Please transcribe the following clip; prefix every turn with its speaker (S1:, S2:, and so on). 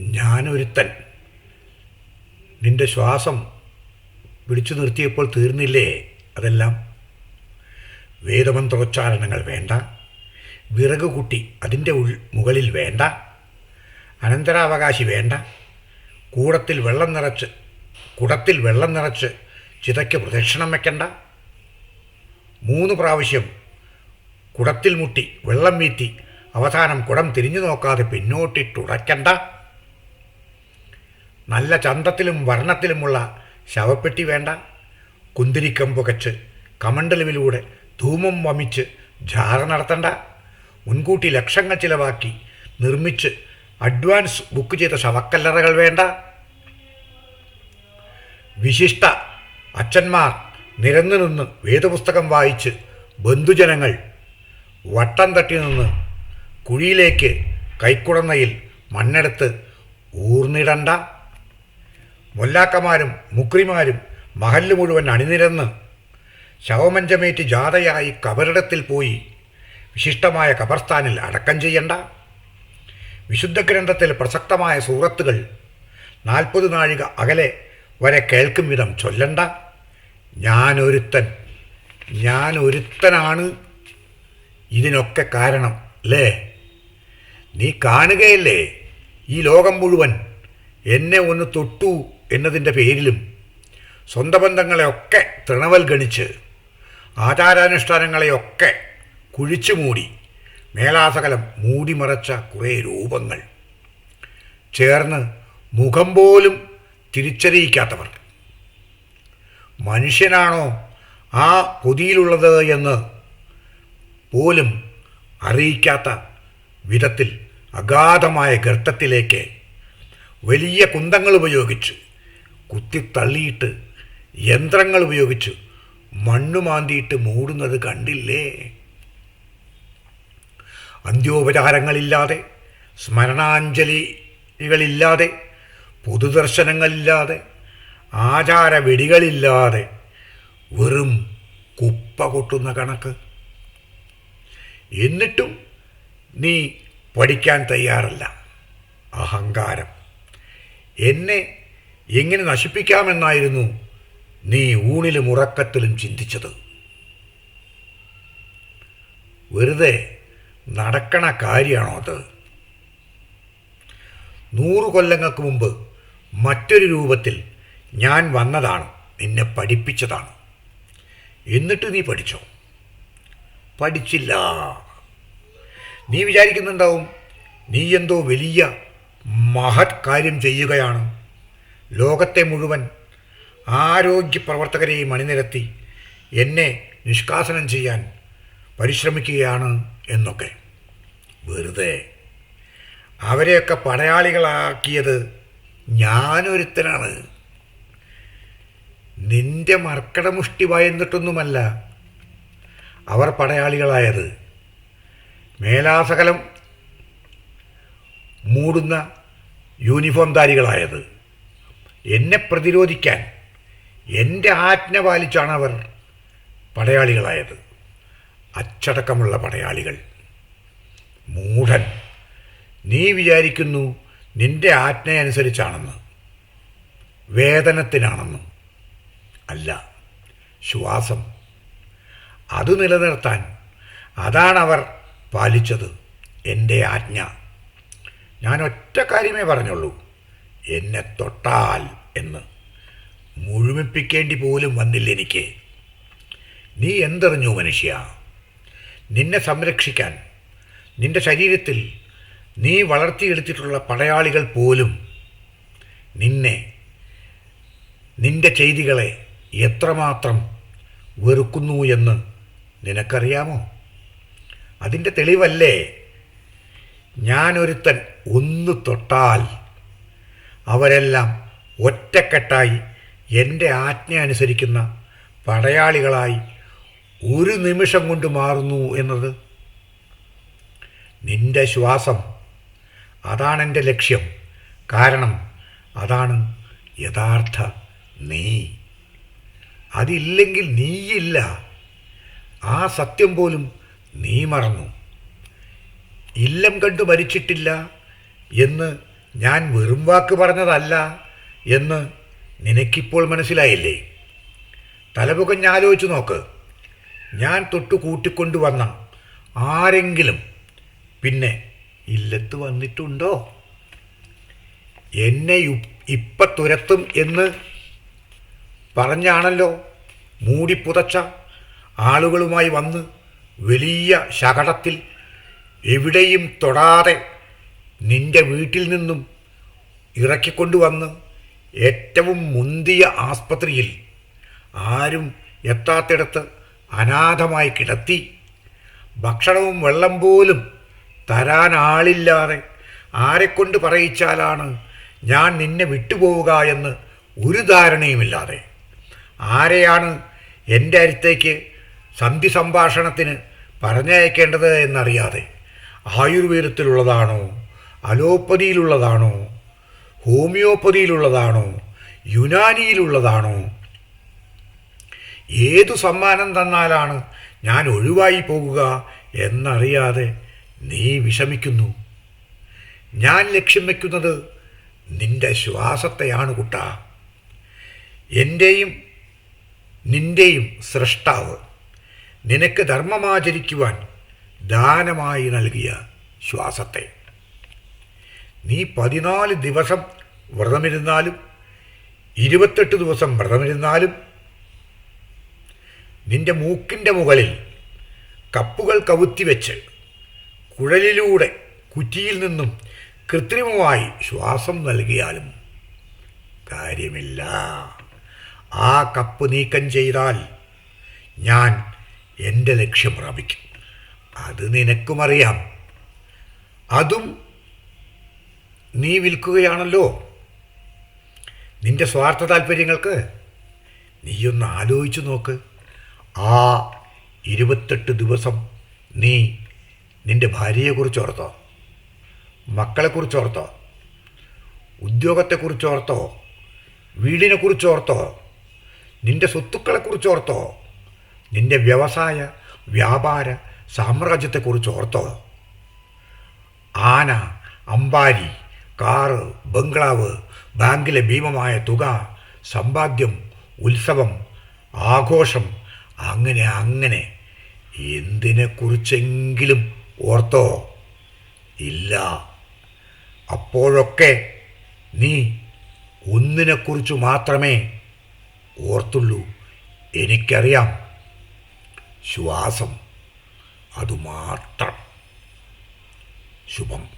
S1: ഞാനൊരുത്തൻ. നിന്റെ ശ്വാസം പിടിച്ചു നിർത്തിയപ്പോൾ തീർന്നില്ലേ അതെല്ലാം? വേദമന്ത്രോച്ചാരണങ്ങൾ വേണ്ട. വിറക് കുട്ടി അതിന്റെ ഉൾ മുകളിൽ വേണ്ട. അനന്തരാവകാശി വേണ്ട. കൂടത്തിൽ വെള്ളം നിറച്ച് കുടത്തിൽ വെള്ളം നിറച്ച് ചിതയ്ക്ക് പ്രദക്ഷിണം വെക്കണ്ട. മൂന്ന് പ്രാവശ്യം കുടത്തിൽ മുട്ടി വെള്ളം വീത്തി അവസാനം കുടം തിരിഞ്ഞു നോക്കാതെ പിന്നോട്ടിട്ടുടയ്ക്കണ്ട. നല്ല ചന്തത്തിലും വർണത്തിലുമുള്ള ശവപ്പെട്ടി വേണ്ട. കുന്തിരിക്കം പുകച്ച് കമണ്ടലുവിലൂടെ ധൂമം വമിച്ച് ജാറ നടത്തണ്ട. മുൻകൂട്ടി ലക്ഷങ്ങൾ ചിലവാക്കി നിർമ്മിച്ച് അഡ്വാൻസ് ബുക്ക് ചെയ്ത ശവക്കല്ലറകൾ വേണ്ട. വിശിഷ്ട അച്ഛന്മാർ നിരന്നു നിന്ന് വേദപുസ്തകം വായിച്ച് ബന്ധുജനങ്ങൾ വട്ടം തട്ടി നിന്ന് കുഴിയിലേക്ക് കൈക്കുടന്നയിൽ മണ്ണെടുത്ത് ഊർന്നിടണ്ട. മൊല്ലാക്കമാരും മുക്രിമാരും മഹല്ല് മുഴുവൻ അണിനിരന്ന് ശവമഞ്ചമേറ്റ് ജാഥയായി കബറിടത്തിൽ പോയി വിശിഷ്ടമായ കബർസ്ഥാനിൽ അടക്കം ചെയ്യണ്ട. വിശുദ്ധ ഗ്രന്ഥത്തിൽ പ്രസക്തമായ സൂറത്തുകൾ നാൽപ്പത് നാഴിക അകലെ വരെ കേൾക്കും വിധം ചൊല്ലണ്ട. ഞാനൊരുത്തൻ ഞാനൊരുത്തനാണ്. ഇതിനൊക്കെ കാരണം അല്ലേ നീ കാണുകയല്ലേ? ഈ ലോകം മുഴുവൻ എന്നെ ഒന്ന് തൊട്ടു. എന്നതിന്റെ പേരിലും സ്വന്തം ബന്ധങ്ങളെയൊക്കെ തൃണവൽഗണിച്ച് ആചാരാനുഷ്ഠാനങ്ങളെയൊക്കെ കുഴിച്ചു മൂടി മേലാസകലം മൂടിമറച്ച കുറേ രൂപങ്ങൾ. ചേർന്ന് മുഖം പോലും തിരിച്ചറിയിക്കാത്തവർ. മനുഷ്യനാണോ ആ പൊതിയിലുള്ളത് എന്ന് പോലും അറിയിക്കാത്ത വിധത്തിൽ അഗാധമായ ഗർത്തത്തിലേക്ക് വലിയ കുന്തങ്ങൾ ഉപയോഗിച്ച് കുത്തിത്തള്ളിയിട്ട് യന്ത്രങ്ങൾ ഉപയോഗിച്ച്. മണ്ണു മാന്തിയിട്ട് മൂടുന്നത് കണ്ടില്ലേ? അന്ത്യോപചാരങ്ങളില്ലാതെ സ്മരണാഞ്ജലികളില്ലാതെ പൊതുദർശനങ്ങളില്ലാതെ ആചാര വെടികളില്ലാതെ വെറും കുപ്പ കൊട്ടുന്ന കണക്ക്. എന്നിട്ടും നീ പഠിക്കാൻ തയ്യാറല്ല. അഹങ്കാരം. എന്നെ എങ്ങനെ നശിപ്പിക്കാമെന്നായിരുന്നു നീ ഊണിലും ഉറക്കത്തിലും ചിന്തിച്ചത്. വെറുതെ നടക്കണ കാര്യമാണോ അത്? നൂറു കൊല്ലങ്ങൾക്ക് മുമ്പ് മറ്റൊരു രൂപത്തിൽ ഞാൻ വന്നതാണ് നിന്നെ പഠിപ്പിച്ചതാണ്. എന്നിട്ട് നീ പഠിച്ചോ? പഠിച്ചില്ല. നീ വിചാരിക്കുന്നുണ്ടാവും നീ എന്തോ വലിയ മഹത് കാര്യം ചെയ്യുകയാണ്. ലോകത്തെ മുഴുവൻ ആരോഗ്യ പ്രവർത്തകരെയും അണിനിരത്തി എന്നെ നിഷ്കാസനം ചെയ്യാൻ പരിശ്രമിക്കുകയാണ് എന്നൊക്കെ. വെറുതെ. അവരെയൊക്കെ പടയാളികളാക്കിയത് ഞാനൊരുത്തനാണ്. നിന്റെ മർക്കടമുഷ്ടി വയന്നിട്ടൊന്നുമല്ല അവർ പടയാളികളായത്. മേലാസകലം മൂടുന്ന യൂണിഫോംധാരികളായത്. എന്നെ പ്രതിരോധിക്കാൻ എന്റെ ആജ്ഞ പാലിച്ചാണ് അവർ പടയാളികളായത്. അച്ചടക്കമുള്ള പടയാളികൾ. മൂഢൻ. നീ വിചാരിക്കുന്നു നിന്റെ ആജ്ഞയനുസരിച്ചാണെന്ന്. വേതനത്തിനാണെന്ന്. അല്ല ശ്വാസം. അത് നിലനിർത്താൻ അതാണവർ പാലിച്ചത്. എന്റെ ആജ്ഞ. ഞാൻ ഒറ്റ കാര്യമേ പറഞ്ഞുള്ളൂ. എന്നെ തൊട്ടാൽ എന്ന് മുഴുമിപ്പിക്കേണ്ടി പോലും വന്നില്ല എനിക്ക്. നീ എന്തറിഞ്ഞു മനുഷ്യ? നിന്നെ സംരക്ഷിക്കാൻ നിന്റെ ശരീരത്തിൽ നീ വളർത്തിയെടുത്തിട്ടുള്ള പടയാളികൾ പോലും നിന്നെ നിന്റെ ചെയ്തികളെ എത്രമാത്രം വെറുക്കുന്നു എന്ന് നിനക്കറിയാമോ? അതിന്റെ തെളിവല്ലേ? ഞാനൊരുത്തൻ ഒന്ന് തൊട്ടാൽ അവരെല്ലാം ഒറ്റക്കെട്ടായി എന്റെ ആജ്ഞ അനുസരിക്കുന്ന പടയാളികളായി ഒരു നിമിഷം കൊണ്ട് മാറുന്നു എന്നത് നിന്റെ ശ്വാസം. അതാണ് എന്റെ ലക്ഷ്യം. കാരണം അതാണ് യഥാർത്ഥ നീ. അതില്ലെങ്കിൽ നീയില്ല. ആ സത്യം പോലും നീ മറന്നു. ഇല്ലം കണ്ടു മരിച്ചിട്ടില്ല എന്ന് ഞാൻ വെറും വാക്ക് പറഞ്ഞതല്ല എന്ന് നിനക്കിപ്പോൾ മനസ്സിലായില്ലേ? തലപുകഞ്ഞാലോചിച്ച് നോക്ക്. ഞാൻ തൊട്ട് കൂട്ടിക്കൊണ്ടുവന്ന ആരെങ്കിലും പിന്നെ ഇല്ലത്ത് വന്നിട്ടുണ്ടോ? എന്നെ ഇപ്പ തുരത്തും എന്ന് പറഞ്ഞാണല്ലോ മൂടിപ്പുതച്ച ആളുകളുമായി വന്ന് വലിയ ശകടത്തിൽ എവിടെയും തൊടാതെ നിന്റെ വീട്ടിൽ നിന്നും ഇറക്കിക്കൊണ്ടുവന്ന് ഏറ്റവും മുന്തിയ ആസ്പത്രിയിൽ ആരും എത്താത്തിടത്ത് അനാഥമായി കിടത്തി ഭക്ഷണവും വെള്ളം പോലും തരാൻ ആളില്ലാതെ ആരെക്കൊണ്ട് പറയിച്ചാലാണ് ഞാൻ നിന്നെ വിട്ടുപോവുക എന്ന് ഒരു ധാരണയുമില്ലാതെ. ആരെയാണ് എന്റെ അടുത്തേക്ക് സന്ധി സംഭാഷണത്തിന് പറഞ്ഞയക്കേണ്ടത് എന്നറിയാതെ ആയുർവേദത്തിലുള്ളതാണോ അലോപ്പതിയിലുള്ളതാണോ? ഹോമിയോപ്പതിയിലുള്ളതാണോ? യുനാനിയിലുള്ളതാണോ? ഏതു സമ്മാനം തന്നാലാണ് ഞാൻ ഒഴിവായി പോകുക എന്നറിയാതെ നീ വിഷമിക്കുന്നു. ഞാൻ ലക്ഷ്യം വയ്ക്കുന്നത് നിന്റെ ശ്വാസത്തെയാണ് കുട്ട. എന്റെയും നിന്റെയും സൃഷ്ടാവ് നിനക്ക് ധർമ്മമാചരിക്കുവാൻ ദാനമായി നൽകിയ ശ്വാസത്തെ. നീ പതിനാല് ദിവസം വ്രതമിരുന്നാലും ഇരുപത്തെട്ട് ദിവസം വ്രതമിരുന്നാലും നിന്റെ മൂക്കിന്റെ മുകളിൽ കപ്പുകൾ കവുത്തി വെച്ച് കുഴലിലൂടെ കുറ്റിയിൽ നിന്നും കൃത്രിമമായി ശ്വാസം നൽകിയാലും കാര്യമില്ല. ആ കപ്പ് നീക്കം ചെയ്താൽ ഞാൻ എന്റെ ലക്ഷ്യം പ്രാപിക്കും. അത് നിനക്കുമറിയാം. അതും നീ വിൽക്കുകയാണല്ലോ. നിന്റെ സ്വാർത്ഥ താല്പര്യങ്ങൾക്ക് നീയൊന്ന് ആലോചിച്ചു നോക്ക്. ആ ഇരുപത്തെട്ട് ദിവസം നീ നിന്റെ ഭാര്യയെക്കുറിച്ച് ഓർത്തോ മക്കളെക്കുറിച്ച് ഓർത്തോ ഉദ്യോഗത്തെക്കുറിച്ച് ഓർത്തോ വീടിനെക്കുറിച്ച് ഓർത്തോ നിന്റെ സ്വത്തുക്കളെക്കുറിച്ച് ഓർത്തോ നിന്റെ വ്യവസായ വ്യാപാര സാമ്രാജ്യത്തെക്കുറിച്ച് ഓർത്തോ. ആന അമ്പാരി കാറ് ബംഗ്ലാവ് ബാങ്കിലെ ഭീമമായ തുക സമ്പാദ്യം ഉത്സവം ആഘോഷം അങ്ങനെ അങ്ങനെ. എന്തിനെക്കുറിച്ചെങ്കിലും ഓർത്തോ? ഇല്ല. അപ്പോഴൊക്കെ നീ ഒന്നിനെക്കുറിച്ച് മാത്രമേ ഓർത്തുള്ളൂ. എനിക്കറിയാം. ശ്വാസം അതുമാത്രം. ശുഭം.